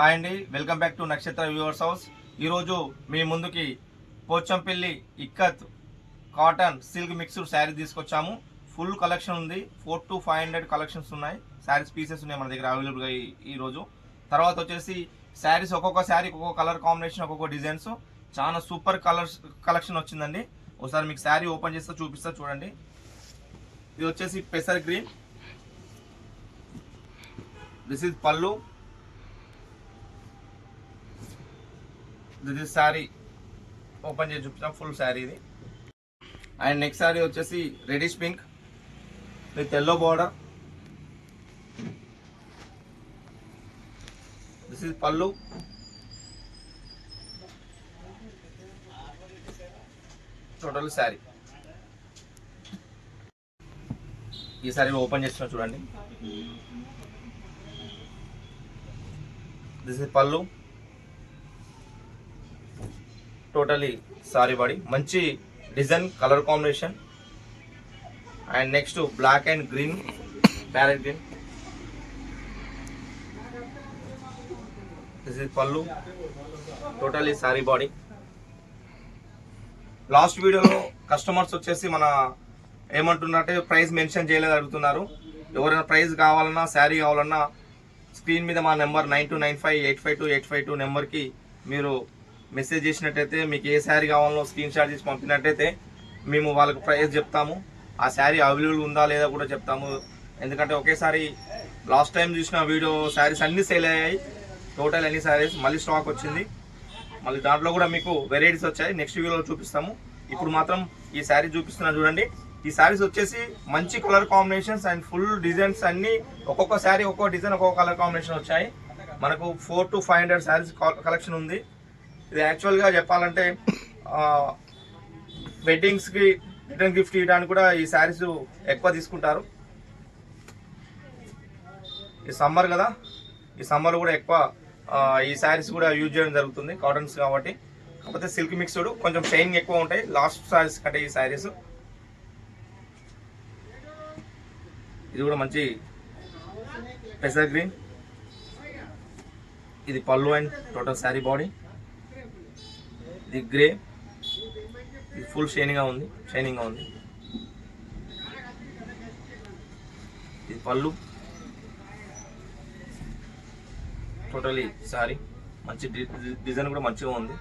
Hi అండి. Welcome back to Nakshatra viewers house. ఈరోజు మీ ముందుకి Pochampally ikat cotton silk mixed sari తీసుకొచ్చాము. ఫుల్ కలెక్షన్ ఉంది. Four to five hundred collections ఉన్నాయి. శారీస్ పీసెస్ ఉన్నాయి మన దగ్గర అవైలబుల్గా ఈ- ఈరోజు తర్వాత వచ్చేసి శారీస్ ఒక్కొక్క శారీ ఒక్కొక్క కలర్ కాంబినేషన్ ఒక్కొక్క డిజైన్స్. చాలా సూపర్ కలర్స్ కలెక్షన్ వచ్చిందండి. ఒకసారి మీకు శారీ ఓపెన్ చేస్తే చూపిస్తా చూడండి. ఇది వచ్చేసి పెసర్ గ్రీన్. దిస్ ఇస్ పళ్ళు. ఇది శారీ ఓపెన్ చేసి చూపించాం ఫుల్ శారీ ఇది. అండ్ నెక్స్ట్ శారీ వచ్చేసి reddish pink with yellow border this is pallu total sari ఈ శారీ ఓపెన్ చేసిన చూడండి. This is pallu totally sari body. మంచి design colour combination. And next black and green parrot green. This is pallu. Totally sari body. Last వీడియోలో customers వచ్చేసి మన ఏమంటున్నారంటే price mention చేయలేదు అడుగుతున్నారు. ఎవరైనా ప్రైస్ కావాలన్నా శారీ కావాలన్నా స్క్రీన్ మీద మా number nine two nine five eight five two eight five two నెంబర్కి మీరు మెసేజ్ చేసినట్టయితే మీకు ఏ శారీ కావాలో స్క్రీన్ షాట్ చేసి పంపినట్టయితే మేము వాళ్ళకు ప్రైస్ చెప్తాము. ఆ శారీ అవైలబుల్ ఉందా లేదా కూడా చెప్తాము. ఎందుకంటే ఒకేసారి లాస్ట్ టైం చూసిన వీడియో శారీస్ అన్ని సేల్ అయ్యాయి. టోటల్ అన్ని శారీస్ మళ్ళీ స్టాక్ వచ్చింది. మళ్ళీ దాంట్లో కూడా మీకు వెరైటీస్ వచ్చాయి. నెక్స్ట్ వీడియోలో చూపిస్తాము. ఇప్పుడు మాత్రం ఈ శారీ చూపిస్తున్నా చూడండి. ఈ శారీస్ వచ్చేసి మంచి colour combinations and full designs అన్నీ ఒక్కొక్క శారీ ఒక్కొక్క డిజైన్ ఒక్కొక్క కలర్ కాంబినేషన్ వచ్చాయి. మనకు four to five hundred saris collection ఉంది. ఇది యాక్చువల్గా చెప్పాలంటే వెడ్డింగ్స్కి రిటర్న్ గిఫ్ట్ ఇవ్వడానికి కూడా ఈ శారీస్ ఎక్కువ తీసుకుంటారు. ఈ సమ్మర్ కదా ఈ సమ్మర్ కూడా ఎక్కువ ఈ శారీస్ కూడా యూజ్ చేయడం జరుగుతుంది కాటన్స్ కాబట్టి. కాకపోతే సిల్క్ మిక్స్డ్ కొంచెం షైనింగ్ ఎక్కువ ఉంటాయి లాస్ట్ శారీస్ కంటే ఈ శారీస్ ఇది కూడా మంచి పెసర్ గ్రీన్ ఇది pallu and total sari body the grey. ఇది ఫుల్ షైనింగ్గా ఉంది షైనింగ్గా ఉంది. ఇది పళ్ళు. Totally sorry. మంచి డిజైన్ కూడా మంచిగా ఉంది.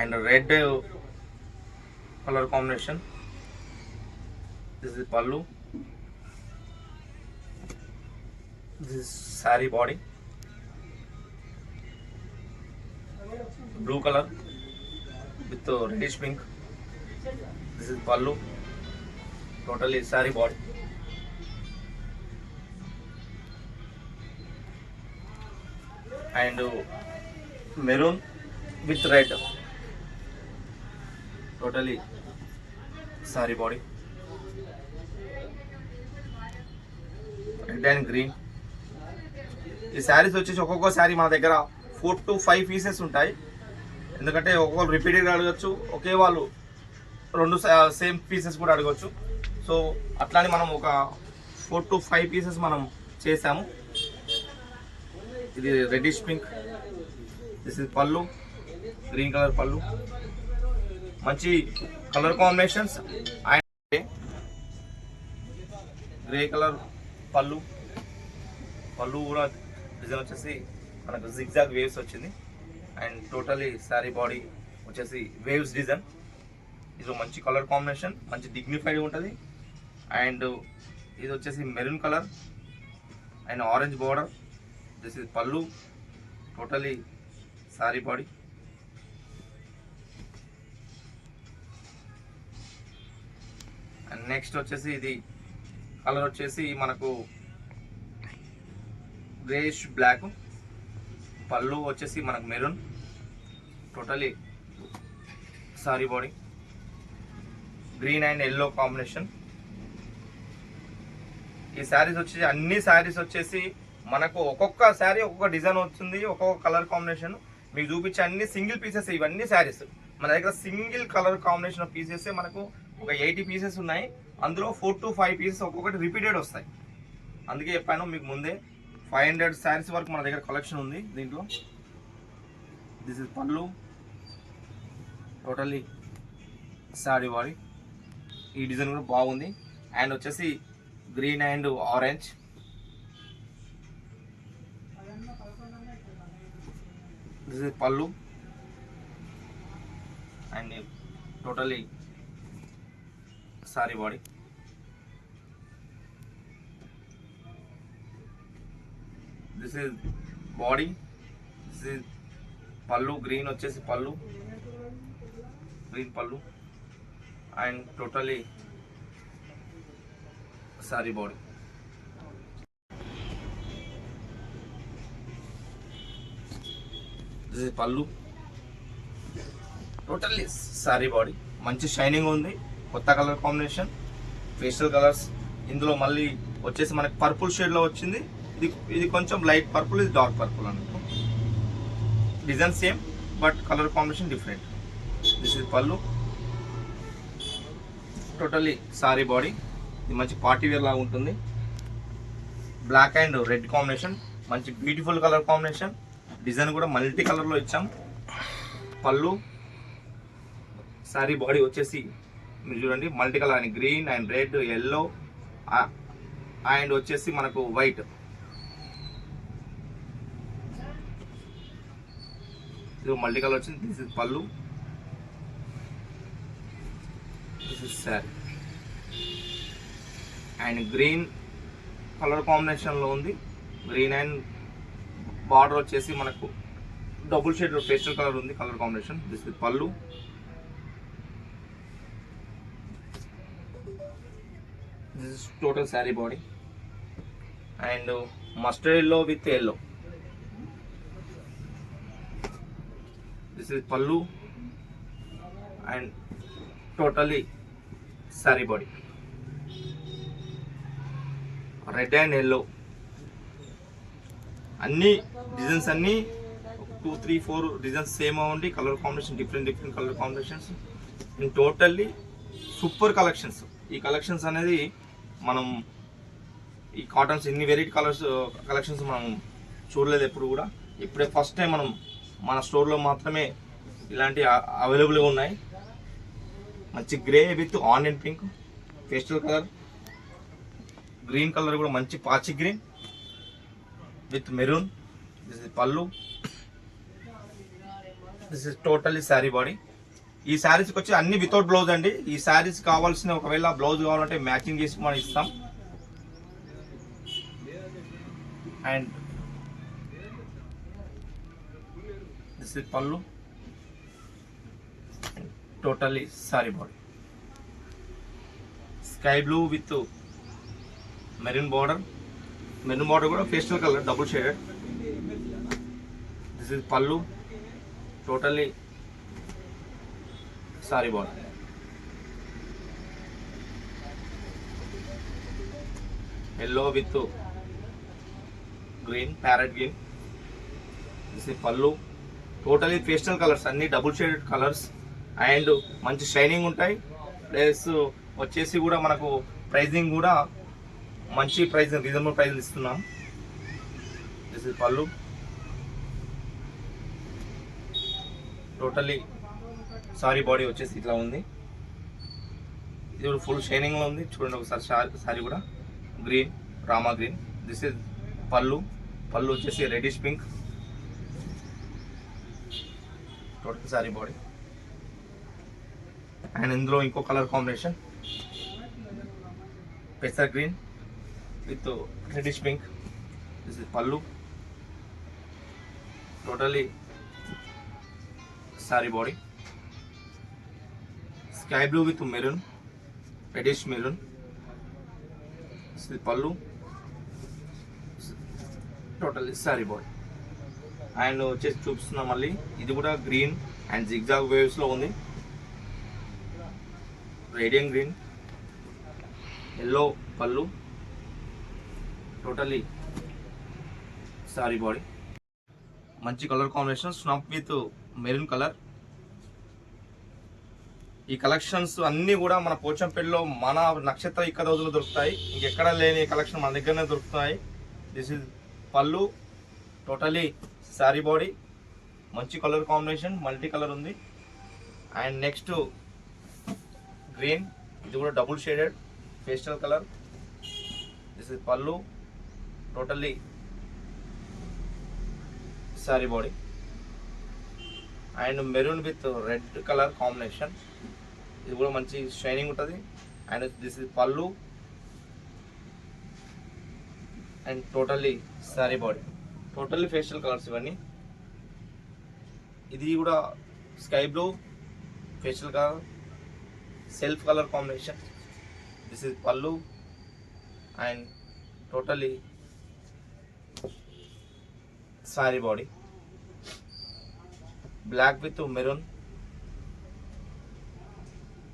And red colour combination. This is pallu. This is sari body. Blue colour. With reddish pink this is pallu totally sari body and maroon with red totally sari body red and green ఈ శారీస్ వచ్చేసి ఒక్కొక్క శారీ మన దగ్గర four to five pieces ఉంటాయి ఎందుకంటే ఒక్కొక్కరు రిపీటెడ్గా అడగచ్చు ఒకే వాళ్ళు రెండు సేమ్ పీసెస్ కూడా అడగచ్చు. సో అట్లానే మనం ఒక ఫోర్ టు ఫైవ్ పీసెస్ మనం చేసాము. ఇది reddish pink this is pallu green colour pallu మంచి colour combinations and grey colour pallu pallu కూడా డిజైన్ వచ్చేసి మనకు జిగ్జాగ్ వేవ్స్ వచ్చింది. అండ్ టోటలీ శారీ బాడీ వచ్చేసి వేవ్స్ డిజైన్. ఇది మంచి కలర్ కాంబినేషన్ మంచి డిగ్నిఫైడ్ ఉంటుంది. అండ్ ఇది వచ్చేసి maroon colour and orange border. This is pallu. Totally sari body. And next వచ్చేసి ఇది కలర్ వచ్చేసి మనకు గ్రేష్ బ్లాక్ పళ్ళు వచ్చేసి మనకు maroon. Totally sari body green and yellow combination ఈ శారీస్ వచ్చేసి అన్ని శారీస్ వచ్చేసి మనకు ఒక్కొక్క శారీ ఒక్కొక్క డిజైన్ వస్తుంది ఒక్కొక్క కలర్ కాంబినేషన్ మీకు చూపించే అన్ని సింగిల్ పీసెస్ ఇవన్నీ శారీస్ మన దగ్గర సింగిల్ కలర్ కాంబినేషన్ పీసెస్ మనకు ఒక ఎయిటీ పీసెస్ ఉన్నాయి. అందులో ఫోర్ టు ఫైవ్ పీసెస్ ఒక్కొక్కటి రిపీటెడ్ వస్తాయి. అందుకే చెప్పాను మీకు ముందే ఫైవ్ హండ్రెడ్ శారీస్ వరకు మన దగ్గర కలెక్షన్ ఉంది దీంట్లో. This is pallu totally sari body ఈ డిజైన్ కూడా బాగుంది. అండ్ వచ్చేసి green and orange this is pallu and totally sari body this is body this is pallu green వచ్చేసి pallu green pallu and totally sari body this is pallu totally sari body మంచి shining ఉంది కొత్త colour combination facial colours ఇందులో మళ్ళీ వచ్చేసి మనకి purple షేడ్లో వచ్చింది. ఇది ఇది కొంచెం లైట్ పర్పుల్ ఇది డార్క్ పర్పుల్ అన్నట్టు design same but colour combination different this is pallu. Totally sari body ఇది మంచి పార్టీ వేర్ లాగా ఉంటుంది. బ్లాక్ అండ్ రెడ్ కాంబినేషన్ మంచి బ్యూటిఫుల్ కలర్ కాంబినేషన్ డిజైన్ కూడా మల్టీ కలర్లో ఇచ్చాం. పళ్ళు. సారీ బాడీ వచ్చేసి మీరు చూడండి మల్టీ కలర్ అని green and red yellow and వచ్చేసి మనకు వైట్ ఇది మల్టీ కలర్ వచ్చింది. This is pallu. This is sari and green colour కాంబినేషన్లో ఉంది. గ్రీన్ అండ్ బార్డర్ వచ్చేసి మనకు డబుల్ షేడ్ పేస్టల్ కలర్ ఉంది colour combination this is pallu. This is total sari body and mustard yellow with yellow this is pallu and totally sari body red and yellow అన్ని designs అన్ని two three four designs same ఉండి colour combination different different colour combinations and totally super collections ఈ collections అనేది మనం ఈ cottons ఇన్ని variety colours collections మనం చూడలేదు ఎప్పుడు కూడా. ఇప్పుడే ఫస్ట్ టైం మనం మన స్టోర్లో మాత్రమే ఇలాంటి అవైలబుల్గా ఉన్నాయి. మంచి grey with onion pink pastel colour green colour కూడా మంచి పాచి green with maroon this is pallu this is totally sari body. ఈ శారీస్కి వచ్చి అన్ని వితౌట్ బ్లౌజ్ అండి. ఈ శారీస్ కావాల్సిన ఒకవేళ బ్లౌజ్ కావాలంటే మ్యాచింగ్ చేసి మనం ఇస్తాం. And this pallu totally sari body sky blue with maroon border maroon border కూడా pastel colour double shaded this is pallu totally sari border yellow with green parrot green this is pallu totally pastel colours అన్ని double shaded colours and మంచి shining ఉంటాయి. Plus వచ్చేసి కూడా మనకు pricing కూడా మంచి price reasonable price ఇస్తున్నాం. This is pallu totally sari body వచ్చేసి ఇట్లా ఉంది. ఇది కూడా ఫుల్ షైనింగ్లో ఉంది. చూడండి ఒకసారి షా- సారీ కూడా. Green Rama green this is pallu pallu వచ్చేసి reddish pink total sari body and ఇందులో ఇంకో colour combination పెసర్ green with reddish pink this is pallu totally sari body sky blue with maroon reddish maroon this is pallu total sari body and వచ్చేసి చూపిస్తున్నాం మళ్ళీ. ఇది కూడా green and zigzag వేవ్స్లో ఉంది. Radium green yellow pallu totally sari body. మంచి colour combination స్నప్ with maroon colour. ఈ కలెక్షన్స్ అన్నీ కూడా మన పోచంపల్లిలో మన నక్షత్ర ఇక్క రోజులు దొరుకుతాయి. ఇంకెక్కడ లేని కలెక్షన్ మన దగ్గరనే దొరుకుతాయి. This is pallu totally sari body మంచి కలర్ కాంబినేషన్ మల్టీ కలర్ ఉంది. అండ్ నెక్స్ట్ గ్రీన్ ఇది కూడా double shaded pastel colour this is pallu totally sari body and maroon with red colour combination ఇది కూడా మంచి షైనింగ్ ఉంటుంది. And this is pallu and totally sari body totally facial colours ఇవన్నీ. ఇది కూడా sky blue facial colour self colour combination. This is pallu and totally sari body. Black with maroon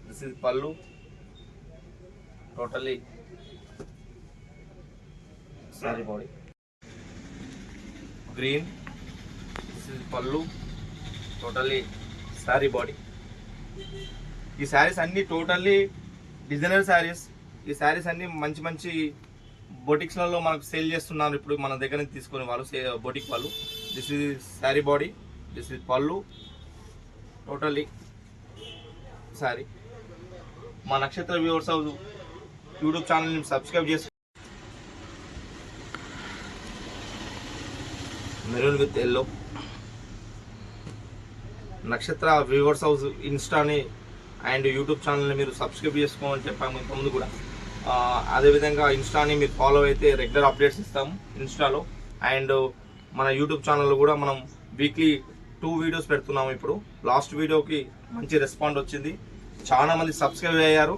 this is pallu. Totally sari body. Green. This is pallu. Totally sari body ఈ శారీస్ అన్నీ totally designer saris ఈ శారీస్ అన్ని మంచి మంచి బొటిక్స్లలో మనకు sale చేస్తున్నారు ఇప్పుడు మన దగ్గర నుంచి తీసుకునే వాళ్ళు బొటిక్ వాళ్ళు. This is sari body this is pallu. Totally sari మా నక్షత్ర వ్యూవర్స్ యూట్యూబ్ ఛానల్ని సబ్స్క్రైబ్ చేసి maroon with yellow Nakshatra viewers house ఇన్స్టాని and YouTube ఛానల్ని మీరు సబ్స్క్రైబ్ చేసుకోమని చెప్పాము ఇంతకుముందు కూడా. అదేవిధంగా ఇన్స్టాని మీరు ఫాలో అయితే రెగ్యులర్ అప్డేట్స్ ఇస్తాము ఇన్స్టాలో. అండ్ మన యూట్యూబ్ ఛానల్లో కూడా మనం వీక్లీ టూ వీడియోస్ పెడుతున్నాము ఇప్పుడు. లాస్ట్ వీడియోకి మంచి రెస్పాండ్ వచ్చింది. చాలా మంది సబ్స్క్రైబ్ అయ్యారు.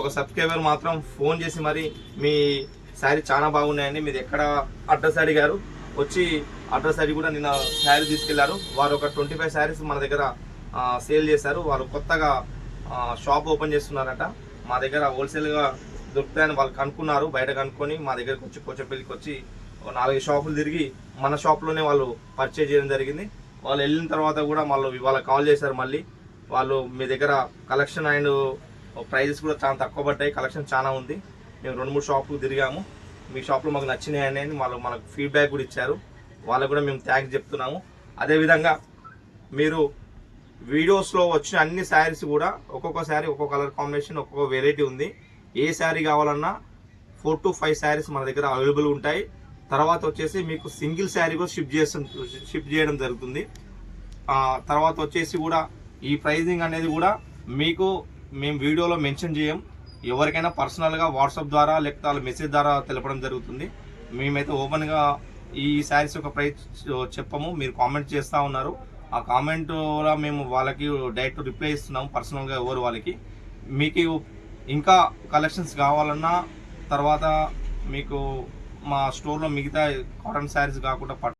ఒక సబ్స్క్రైబర్ మాత్రం ఫోన్ చేసి మరి మీ శారీ చాలా బాగున్నాయండి. మీరు ఎక్కడ అడ్రస్ అడిగారు? వచ్చి అడ్రస్ అడిగి కూడా నిన్న శారీ తీసుకెళ్ళారు. వారు ఒక ట్వంటీ ఫైవ్ శారీస్ మన దగ్గర సేల్ చేశారు. వారు కొత్తగా షాప్ ఓపెన్ చేస్తున్నారట. మా దగ్గర హోల్సేల్గా దొరుకుతాయని వాళ్ళు కనుక్కున్నారు. బయట కనుక్కొని మా దగ్గరకు వచ్చి కొచ్చపల్లికి వచ్చి నాలుగు షాపులు తిరిగి మన షాప్లోనే వాళ్ళు పర్చేజ్ చేయడం జరిగింది. వాళ్ళు వెళ్ళిన తర్వాత కూడా వాళ్ళు ఇవాళ కాల్ చేశారు మళ్ళీ. వాళ్ళు మీ దగ్గర కలెక్షన్ అండ్ ప్రైజెస్ కూడా చాలా తక్కువ పడ్డాయి. కలెక్షన్ చాలా ఉంది. మేము రెండు మూడు షాపులు తిరిగాము. మీ షాప్లో మాకు నచ్చినాయి అని వాళ్ళు మనకు ఫీడ్బ్యాక్ కూడా ఇచ్చారు. వాళ్ళకు కూడా మేము థ్యాంక్స్ చెప్తున్నాము. అదేవిధంగా మీరు వీడియోస్లో వచ్చిన అన్ని శారీస్ కూడా ఒక్కొక్క శారీ ఒక్కొక్క కలర్ కాంబినేషన్ ఒక్కొక్క వెరైటీ ఉంది. ఏ శారీ కావాలన్నా ఫోర్ టు ఫైవ్ శారీస్ మన దగ్గర అవైలబుల్ ఉంటాయి. తర్వాత వచ్చేసి మీకు సింగిల్ శారీ కూడా షిప్ చేస్తాం షిప్ చేయడం జరుగుతుంది. తర్వాత వచ్చేసి కూడా ఈ ప్రైజింగ్ అనేది కూడా మీకు మేము వీడియోలో మెన్షన్ చేయం. ఎవరికైనా పర్సనల్గా వాట్సాప్ ద్వారా లేకపోతే వాళ్ళ మెసేజ్ ద్వారా తెలపడం జరుగుతుంది. మేమైతే ఓపెన్గా ఈ శారీస్ యొక్క ప్రైస్ చెప్పము. మీరు కామెంట్ చేస్తూ ఉన్నారు. ఆ కామెంట్ కూడా మేము వాళ్ళకి డైరెక్ట్ రిప్లై ఇస్తున్నాము. పర్సనల్గా ఎవరు వాళ్ళకి. మీకు ఇంకా కలెక్షన్స్ కావాలన్నా తర్వాత మీకు మా స్టోర్లో మిగతా కాటన్ శారీస్ కాకుండా పట్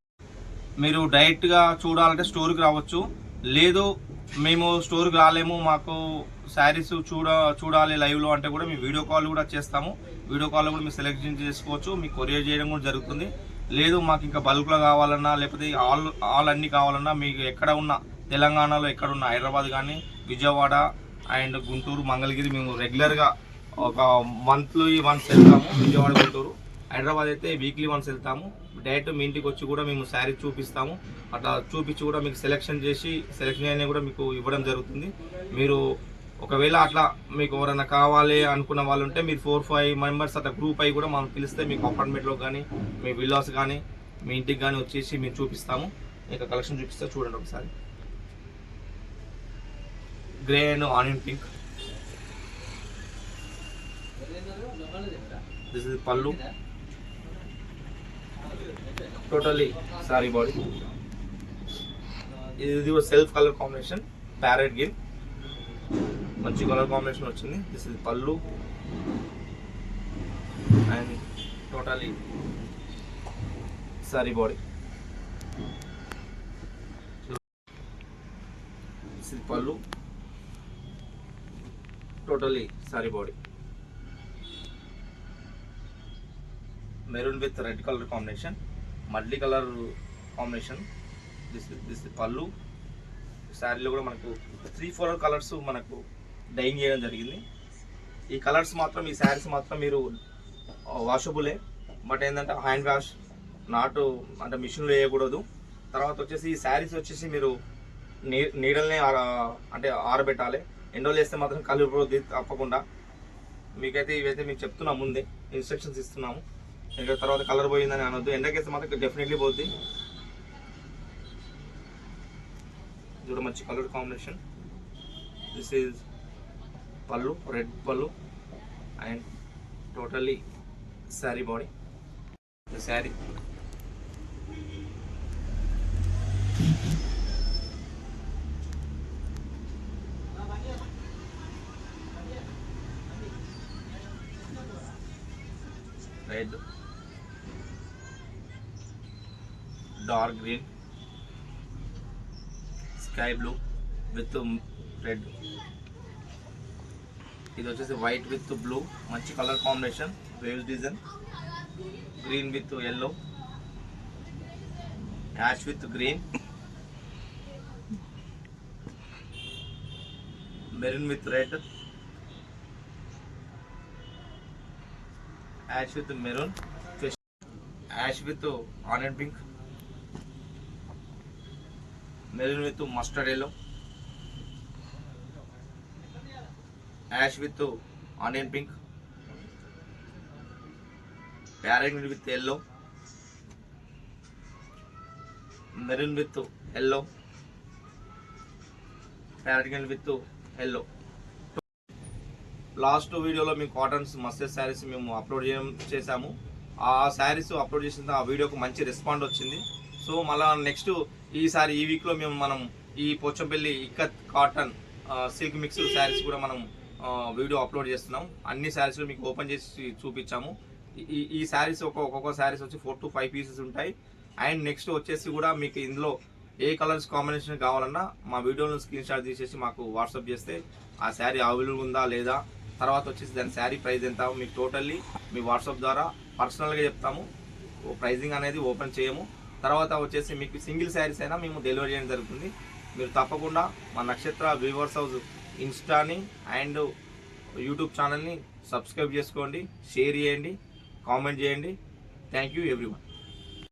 మీరు డైరెక్ట్గా చూడాలంటే స్టోర్కి రావచ్చు. లేదు మేము స్టోర్కి రాలేము. మాకు శారీస్ చూడ చూడాలి లైవ్లో అంటే కూడా మేము వీడియో కాల్ కూడా చేస్తాము. వీడియో కాల్ కూడా మీరు సెలెక్షన్ చేసుకోవచ్చు. మీకు కొరియర్ చేయడం కూడా జరుగుతుంది. లేదు మాకు ఇంకా బల్క్లో కావాలన్నా లేకపోతే ఆల్ ఆల్ అన్ని కావాలన్నా మీకు ఎక్కడ ఉన్న తెలంగాణలో ఎక్కడ ఉన్న హైదరాబాద్ కానీ విజయవాడ అండ్ గుంటూరు మంగళగిరి మేము రెగ్యులర్గా ఒక మంత్లీ వన్స్ వెళ్తాము విజయవాడ గుంటూరు. హైదరాబాద్ అయితే వీక్లీ వన్స్ వెళ్తాము. డైరెక్ట్ మీ ఇంటికి వచ్చి కూడా మేము శారీ చూపిస్తాము. అట్లా చూపించి కూడా మీకు సెలెక్షన్ చేసి సెలెక్షన్ అయినా కూడా మీకు ఇవ్వడం జరుగుతుంది. మీరు ఒకవేళ అట్లా మీకు ఎవరైనా కావాలి అనుకున్న వాళ్ళు ఉంటే మీరు ఫోర్ ఫైవ్ మెంబర్స్ అట్లా గ్రూప్ అయి కూడా మనం పిలిస్తే మీకు అపార్ట్మెంట్లో కానీ మీ విల్లాస్ కానీ మీ ఇంటికి కానీ వచ్చేసి మేము చూపిస్తాము. ఇంకా కలెక్షన్ చూపిస్తే చూడండి ఒకసారి. Grey and onion pink this is pallu totally sari body ఇది self colour combination parrot green మంచి కలర్ కాంబినేషన్ వచ్చింది. This is pallu. And totally sari body this is pallu. Totally sari body maroon with red colour combination multi colour combination this this pallu. శారీలో కూడా మనకు three four colours మనకు dyeing చేయడం జరిగింది. ఈ colours మాత్రం ఈ శారీస్ మాత్రం మీరు వాషబులే బట్ ఏంటంటే హ్యాండ్ వాష్ నాటు అంటే మిషన్లో వేయకూడదు. తర్వాత వచ్చేసి ఈ శారీస్ వచ్చేసి మీరు నీ నీడల్ని అంటే ఆరబెట్టాలి. ఎండోలు వేస్తే మాత్రం కలిగిపోద్ది తప్పకుండా. మీకైతే ఇవైతే మీకు చెప్తున్నాం ముందే. ఇన్స్ట్రక్షన్స్ ఇస్తున్నాము. ఇంకా తర్వాత కలర్ పోయిందని అనొద్దు. ఎండకేస్తే మాత్రం డెఫినెట్లీ పోద్ది. చూడ మంచి colour combination this is pallu red pallu and totally sari body sari red dark green sky blue with red ఇది వచ్చేసి వైట్ విత్ బ్లూ మంచి colour combination waves design green with yellow ash with green maroon with red ash with maroon ash with onion pink maroon with mustard yellow ash with onion pink. Parrot with yellow maroon with yellow parrot with yellow last వీడియోలో మీ cottons mustard saris మేము upload చేయడం చేశాము. ఆ saris upload చేసిన ఆ వీడియోకి మంచి రెస్పాండ్ వచ్చింది. సో మళ్ళా నెక్స్ట్ ఈసారి ఈ వీక్లో మేము మనం ఈ Pochampalli ikat cotton silk mix saris కూడా మనం వీడియో అప్లోడ్ చేస్తున్నాం. అన్ని శారీస్ మీకు ఓపెన్ చేసి చూపించాము. ఈ- ఈ శారీస్ ఒక ఒక్కొక్క శారీస్ వచ్చి ఫోర్ టు ఫైవ్ పీసెస్ ఉంటాయి. అండ్ నెక్స్ట్ వచ్చేసి కూడా మీకు ఇందులో ఏ కలర్స్ కాంబినేషన్ కావాలన్నా మా వీడియోలో స్క్రీన్ షాట్ తీసేసి మాకు వాట్సాప్ చేస్తే ఆ శారీ అవైలబుల్ ఉందా లేదా? తర్వాత వచ్చేసి దాని శారీ ప్రైస్ ఎంత? మీకు టోటల్లీ మీ వాట్సాప్ ద్వారా పర్సనల్గా చెప్తాము. ప్రైజింగ్ అనేది ఓపెన్ చేయము. తర్వాత వచ్చేసి మీకు సింగిల్ శారీస్ అయినా మేము డెలివరీ చేయడం జరుగుతుంది. మీరు తప్పకుండా మా నక్షత్ర వ్యూవర్స్ హౌస్ ఇన్స్టాని అండ్ యూట్యూబ్ ఛానల్ని సబ్స్క్రైబ్ చేసుకోండి షేర్ చేయండి కామెంట్ చేయండి. Thank you everyone